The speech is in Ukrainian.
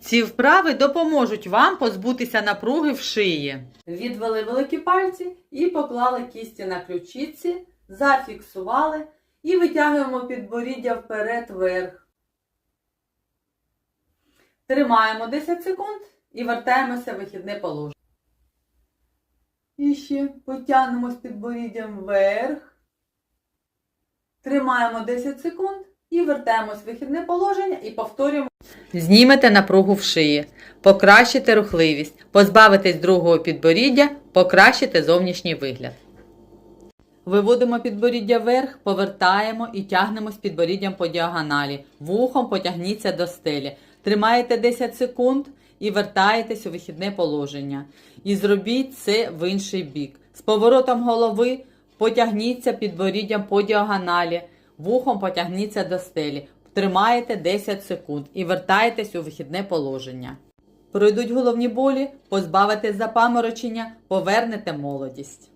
Ці вправи допоможуть вам позбутися напруги в шиї. Відвели великі пальці і поклали кісті на ключиці, зафіксували і витягуємо підборіддя вперед вверх. Тримаємо 10 секунд і вертаємося в вихідне положення. І ще потягнемо з підборіддям вверх. Тримаємо 10 секунд і вертаємось в вихідне положення і повторюємо. Знімете напругу в шиї, покращите рухливість, позбавитесь другого підборіддя, покращите зовнішній вигляд. Виводимо підборіддя вверх, повертаємо і тягнемо з підборіддям по діагоналі. Вухом потягніться до стелі. Тримаєте 10 секунд і вертаєтесь у вихідне положення. І зробіть це в інший бік. З поворотом голови потягніться підборіддям по діагоналі. Вухом потягніться до стелі. Тримаєте 10 секунд і вертаєтесь у вихідне положення. Пройдуть головні болі, позбавитесь запаморочення, повернете молодість.